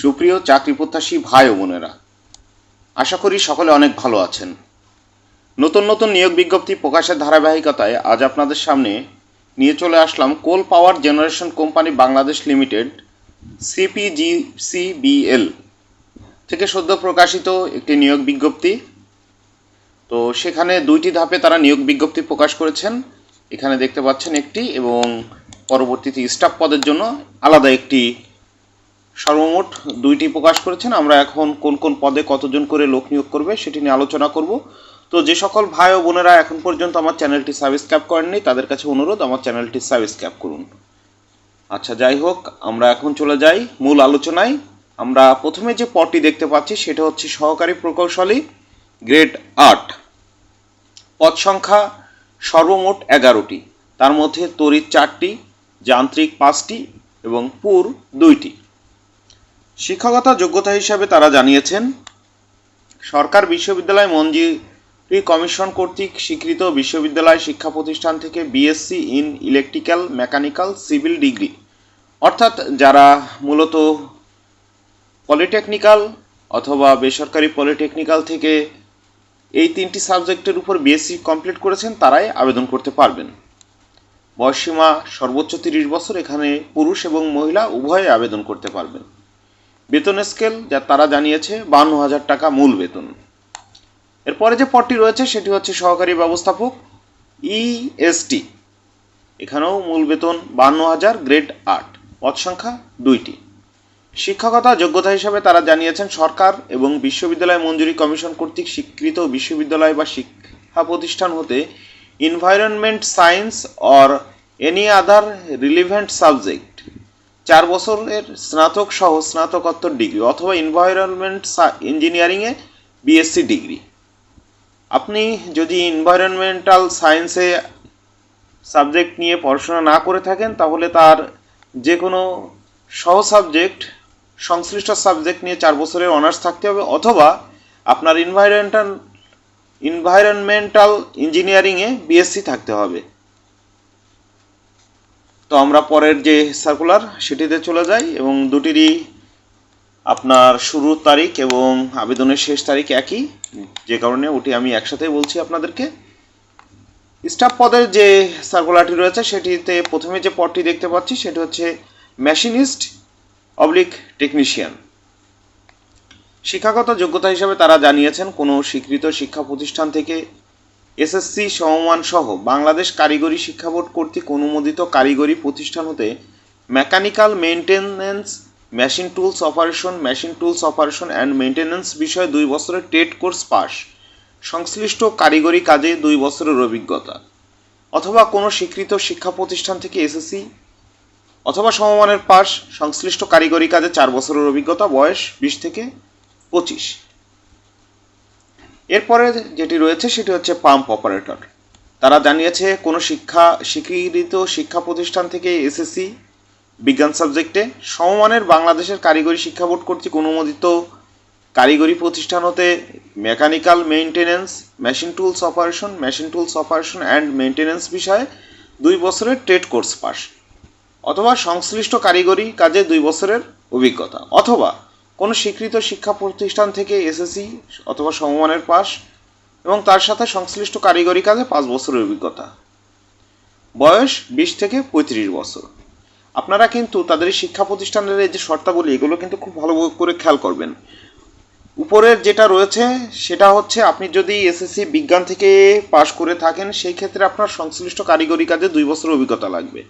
সুপ্রিয় চাকরি প্রত্যাশী ভাই ও বোনেরা, আশা করি সকলে অনেক ভালো আছেন। নতুন নতুন নিয়োগ বিজ্ঞপ্তি প্রকাশের ধারাবাহিকতায় আজ আপনাদের সামনে নিয়ে চলে আসলাম coal power generation company Bangladesh limited, CPGCBL থেকে সদ্য প্রকাশিত একটি নিয়োগ বিজ্ঞপ্তি। তো সেখানে দুইটি ধাপে তারা নিয়োগ বিজ্ঞপ্তি প্রকাশ করেছেন। এখানে দেখতে পাচ্ছেন একটি এবং পরবর্তীতে স্টাফ পদের জন্য আলাদা একটি সর্বমোট দুইটি প্রকাশ করেছেন। আমরা এখন কোন কোন পদে কতজন করে লোক নিয়োগ করবে সেটি নিয়ে আলোচনা করব। তো যে সকল ভাই ও বোনেরা এখন পর্যন্ত আমার চ্যানেলটি সাবস্ক্রাইব করেননি, তাদের কাছে অনুরোধ, আমার চ্যানেলটি সাবস্ক্রাইব করুন। আচ্ছা যাই হোক, আমরা এখন চলে যাই মূল আলোচনায়। আমরা প্রথমে যে পদটি দেখতে পাচ্ছি, সেটা হচ্ছে সহকারী প্রকৌশলী গ্রেড আট। পদ সংখ্যা সর্বমোট এগারোটি। তার মধ্যে তড়িৎ চারটি, যান্ত্রিক পাঁচটি এবং পুর দুইটি। শিক্ষকতা যোগ্যতা হিসাবে তারা জানিয়েছেন, সরকার বিশ্ববিদ্যালয় মঞ্জুরি কমিশন কর্তৃক স্বীকৃত বিশ্ববিদ্যালয় শিক্ষা প্রতিষ্ঠান থেকে BSc in electrical mechanical civil degree অর্থাৎ যারা মূলত পলিটেকনিক্যাল অথবা বেসরকারি পলিটেকনিক্যাল থেকে এই তিনটি সাবজেক্টের উপর বিএসসি কমপ্লিট করেছেন, তারাই আবেদন করতে পারবেন। বয়সীমা সর্বোচ্চ তিরিশ বছর, এখানে পুরুষ এবং মহিলা উভয়ে আবেদন করতে পারবেন। বেতন স্কেল যা তারা জানিয়েছে বান্ন হাজার টাকা মূল বেতন। এরপরে যে পদটি রয়েছে, সেটি হচ্ছে সহকারী ব্যবস্থাপক ইএসটি এখানেও মূল বেতন বান্ন হাজার গ্রেড আট। পদ সংখ্যা দুইটি। শিক্ষকতা যোগ্যতা হিসাবে তারা জানিয়েছেন, সরকার এবং বিশ্ববিদ্যালয় মঞ্জুরি কমিশন কর্তৃক স্বীকৃত বিশ্ববিদ্যালয় বা শিক্ষা প্রতিষ্ঠান হতে environment science or any other relevant subject চার বছরের স্নাতক সহ স্নাতকোত্তর ডিগ্রি অথবা এনভায়রনমেন্ট ইঞ্জিনিয়ারিংয়ে বিএসসি ডিগ্রি আপনি যদি এনভায়রনমেন্টাল সায়েন্সে সাবজেক্ট নিয়ে পড়াশোনা না করে থাকেন, তাহলে তার যে কোনো সহ সাবজেক্ট সংশ্লিষ্ট সাবজেক্ট নিয়ে চার বছরের অনার্স থাকতে হবে অথবা আপনার এনভায়রনমেন্টাল এনভায়রনমেন্টাল ইঞ্জিনিয়ারিংয়ে বিএসসি থাকতে হবে। তো আমরা পরের যে সার্কুলার সেটিতে চলে যাই এবং দুটিরই আপনার শুরুর তারিখ এবং আবেদনের শেষ তারিখ একই। যে কারণে ওটি আমি একসাথে বলছি আপনাদেরকে। স্টাফ পদের যে সার্কুলারটি রয়েছে সেটিতে প্রথমে যে পদটি দেখতে পাচ্ছি সেটি হচ্ছে মেশিনিস্ট অবলিক টেকনিশিয়ান শিক্ষাগত যোগ্যতা হিসাবে তারা জানিয়েছেন, কোনো স্বীকৃত শিক্ষা প্রতিষ্ঠান থেকে এসএসসি সমমান সহ বাংলাদেশ কারিগরি শিক্ষা বোর্ড কর্তৃক অনুমোদিত কারিগরি প্রতিষ্ঠান হতে mechanical maintenance machine tools operation, machine tools operation and maintenance বিষয়ে দুই বছরের টেট কোর্স পাস। সংশ্লিষ্ট কারিগরি কাজে দুই বছরের অভিজ্ঞতা। অথবা কোনো স্বীকৃত শিক্ষা প্রতিষ্ঠান থেকে এসএসসি। অথবা সমমানের পাস। সংশ্লিষ্ট কারিগরি কাজে চার বছরের অভিজ্ঞতা। বয়স বিশ থেকে পঁচিশ। এরপরে যেটি রয়েছে সেটি হচ্ছে পাম্প অপারেটর। তারা জানিয়েছে, কোনো শিক্ষা, স্বীকৃত শিক্ষা প্রতিষ্ঠান থেকে এসএসসি, বিজ্ঞান সাবজেক্টে সমমানের বাংলাদেশের কারিগরি শিক্ষা বোর্ড কর্তৃক অনুমোদিত কারিগরি প্রতিষ্ঠান হতে mechanical maintenance, machine tools operation, machine tools operation and maintenance বিষয়ে দুই বছরের ট্রেড কোর্স পাস। অথবা সংশ্লিষ্ট কারিগরি কাজে দুই বছরের অভিজ্ঞতা। অথবা কোনো স্বীকৃত শিক্ষা প্রতিষ্ঠান থেকে এসএসসি অথবা সমমানের পাস এবং তার সাথে সংশ্লিষ্ট কারিগরি কাজে পাঁচ বছরের অভিজ্ঞতা। বয়স বিশ থেকে পঁয়ত্রিশ বছর। আপনারা কিন্তু তাদের শিক্ষা প্রতিষ্ঠানের যে শর্তাবলী, এগুলো কিন্তু খুব ভালো করে খেয়াল করবেন। উপরের যেটা রয়েছে, সেটা হচ্ছে আপনি যদি এসএসসি বিজ্ঞান থেকে পাশ করে থাকেন, সেই ক্ষেত্রে আপনার সংশ্লিষ্ট কারিগরি কাজে দুই বছর অভিজ্ঞতা লাগবে।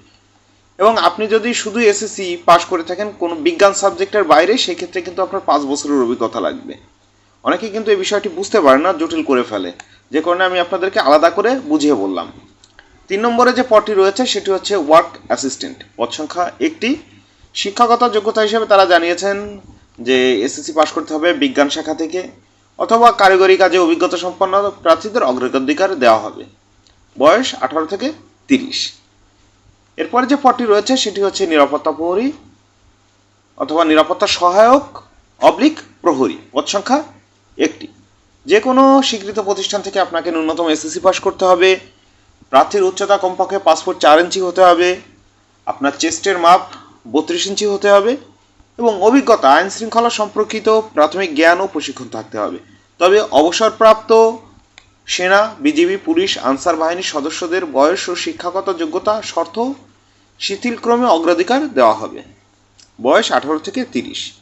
এবং আপনি যদি শুধু এসএসসি পাশ করে থাকেন কোনো বিজ্ঞান সাবজেক্টের বাইরে সেই ক্ষেত্রে কিন্তু আপনার পাঁচ বছরের অভিজ্ঞতা লাগবে। অনেকে কিন্তু এই বিষয়টি বুঝতে পারে না, জটিল করে ফেলে। যে কারণে আমি আপনাদেরকে আলাদা করে বুঝিয়ে বললাম। তিন নম্বরে যে পদটি রয়েছে, সেটি হচ্ছে ওয়ার্ক অ্যাসিস্ট্যান্ট পদ সংখ্যা একটি। শিক্ষাগত যোগ্যতা হিসেবে তারা জানিয়েছেন যে এসএসসি পাশ করতে হবে বিজ্ঞান শাখা থেকে, অথবা কারিগরি কাজে অভিজ্ঞতা সম্পন্ন প্রার্থীদের অগ্রাধিকার দেওয়া হবে। বয়স আঠারো থেকে তিরিশ। এরপরে যে পদটি রয়েছে, সেটি হচ্ছে নিরাপত্তা প্রহরী অথবা নিরাপত্তা সহায়ক অবলিক প্রহরী। পদ সংখ্যা একটি। যে কোনো স্বীকৃত প্রতিষ্ঠান থেকে আপনাকে ন্যূনতম এসএসসি পাস করতে হবে, প্রার্থীর উচ্চতা কমপক্ষে পাসপোর্ট চার ইঞ্চি হতে হবে, আপনার চেস্টের মাপ বত্রিশ ইঞ্চি হতে হবে, এবং অভিজ্ঞতা, আইন শৃঙ্খলা সম্পর্কিত প্রাথমিক জ্ঞান ও প্রশিক্ষণ থাকতে হবে। তবে অবসরপ্রাপ্ত সেনা, বিজিবি, পুলিশ, আনসার বাহিনীর সদস্যদের বয়স ও শিক্ষাগত যোগ্যতা শর্ত শিথিলক্রমে অগ্রাধিকার দেওয়া হবে। বয়স আঠারো থেকে তিরিশ।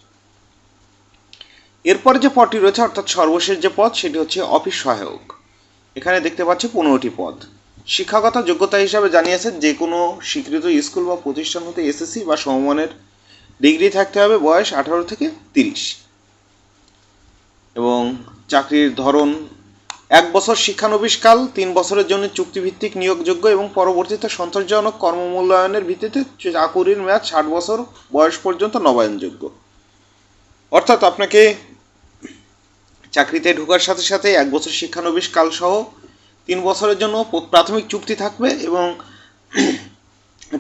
এরপরে যে পদটি রয়েছে, অর্থাৎ সর্বশেষ যে পদ, সেটি হচ্ছে অফিস সহায়ক। এখানে দেখতে পাচ্ছি পনেরোটি পদ। শিক্ষাগত যোগ্যতা হিসাবে জানিয়েছে যে কোনো স্বীকৃত স্কুল বা প্রতিষ্ঠান হতে এসএসসি বা সমমানের ডিগ্রি থাকতে হবে বয়স আঠারো থেকে তিরিশ। এবং চাকরির ধরন এক বছর শিক্ষানবিশকাল, তিন বছরের জন্য চুক্তিভিত্তিক নিয়োগযোগ্য এবং পরবর্তীতে সন্তোষজনক কর্মমূল্যায়নের ভিত্তিতে চাকুরির মেয়াদ ষাট বছর বয়স পর্যন্ত নবায়নযোগ্য। অর্থাৎ আপনাকে চাকরিতে ঢোকার সাথে সাথে এক বছর শিক্ষানবিশ কাল সহ তিন বছরের জন্য প্রাথমিক চুক্তি থাকবে এবং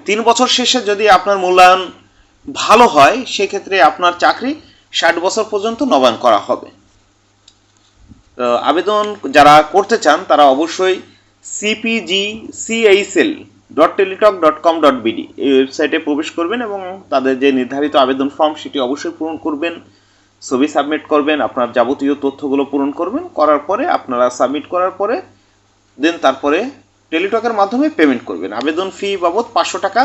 তিন বছর শেষে যদি আপনার মূল্যায়ন ভালো হয়, সেক্ষেত্রে আপনার চাকরি ষাট বছর পর্যন্ত নবায়ন করা হবে। আবেদন যারা করতে চান, তারা অবশ্যই CPG CHL dot Teletalk dot com dot BD এই ওয়েবসাইটে প্রবেশ করবেন এবং তাদের যে নির্ধারিত আবেদন ফর্ম সেটি অবশ্যই পূরণ করবেন, ছবি সাবমিট করবেন, আপনার যাবতীয় তথ্যগুলো পূরণ করবেন, করার পরে আপনারা সাবমিট করার পরে দেন তারপরে টেলিটকের মাধ্যমে পেমেন্ট করবেন। আবেদন ফি বাবদ পাঁচশো টাকা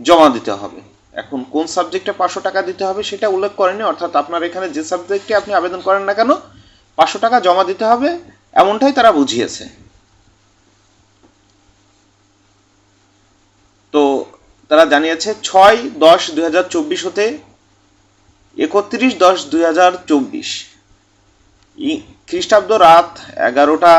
জমা দিতে হবে। এখন কোন সাবজেক্টে পাঁচশো টাকা দিতে হবে, সেটা উল্লেখ করেনি অর্থাৎ আপনার এখানে যে সাবজেক্টে আপনি আবেদন করেন না কেন পাঁচশো টাকা জমা দিতে হবে, এমনটাই তারা বুঝিয়েছে। তো তারা জানিয়েছে ছয় দশ দুই হাজার চব্বিশ হতে একত্রিশ দশ দুই হাজার চব্বিশ। খ্রিস্টাব্দ রাত এগারোটা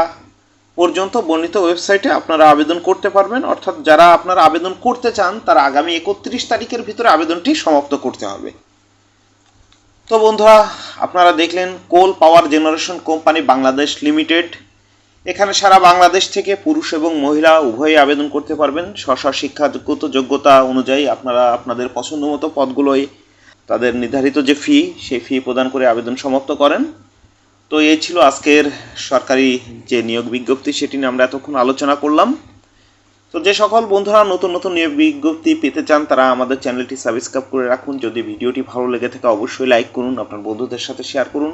পর্যন্ত বর্ণিত ওয়েবসাইটে আপনারা আবেদন করতে পারবেন, অর্থাৎ যারা আপনারা আবেদন করতে চান, তারা আগামী একত্রিশ তারিখের ভিতরে আবেদনটি সমাপ্ত করতে হবে। তো বন্ধুরা, আপনারা দেখলেন coal power generation company Bangladesh limited. এখানে সারা বাংলাদেশ থেকে পুরুষ এবং মহিলা উভয়ই আবেদন করতে পারবেন। স্ব শিক্ষাগত যোগ্যতা অনুযায়ী আপনারা আপনাদের পছন্দ মতো পদগুলোই তাদের নির্ধারিত যে ফি সেই ফি প্রদান করে আবেদন সমাপ্ত করেন। তো এই ছিল আজকের সরকারি যে নিয়োগ বিজ্ঞপ্তি, সেটি নিয়ে আমরা এতক্ষণ আলোচনা করলাম। তো যে সকল বন্ধুরা নতুন নতুন নিয়োগ বিজ্ঞপ্তি পেতে চান, তারা আমাদের চ্যানেলটি সাবস্ক্রাইব করে রাখুন। যদি ভিডিওটি ভালো লেগে থাকে, অবশ্যই লাইক করুন, আপনার বন্ধুদের সাথে শেয়ার করুন।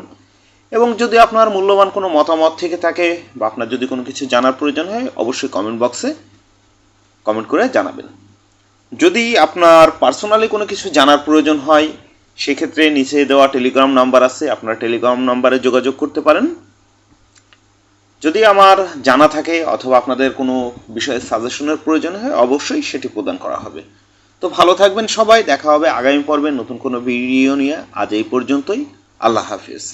এবং যদি আপনার মূল্যবান কোনো মতামত থেকে থাকে বা আপনার যদি কোনো কিছু জানার প্রয়োজন হয়, অবশ্যই কমেন্ট বক্সে কমেন্ট করে জানাবেন। যদি আপনার পার্সোনালি কোনো কিছু জানার প্রয়োজন হয়, সেক্ষেত্রে নিচে দেওয়া টেলিগ্রাম নাম্বার আছে। আপনারা টেলিগ্রাম নাম্বারে যোগাযোগ করতে পারেন। যদি আমার জানা থাকে অথবা আপনাদের কোনো বিষয়ে সাজেশনের প্রয়োজন হয়, অবশ্যই সেটি প্রদান করা হবে। তো ভালো থাকবেন সবাই, দেখা হবে আগামী পর্বে নতুন কোনো ভিডিও নিয়ে। আজ এই পর্যন্তই। আল্লাহ হাফিজ।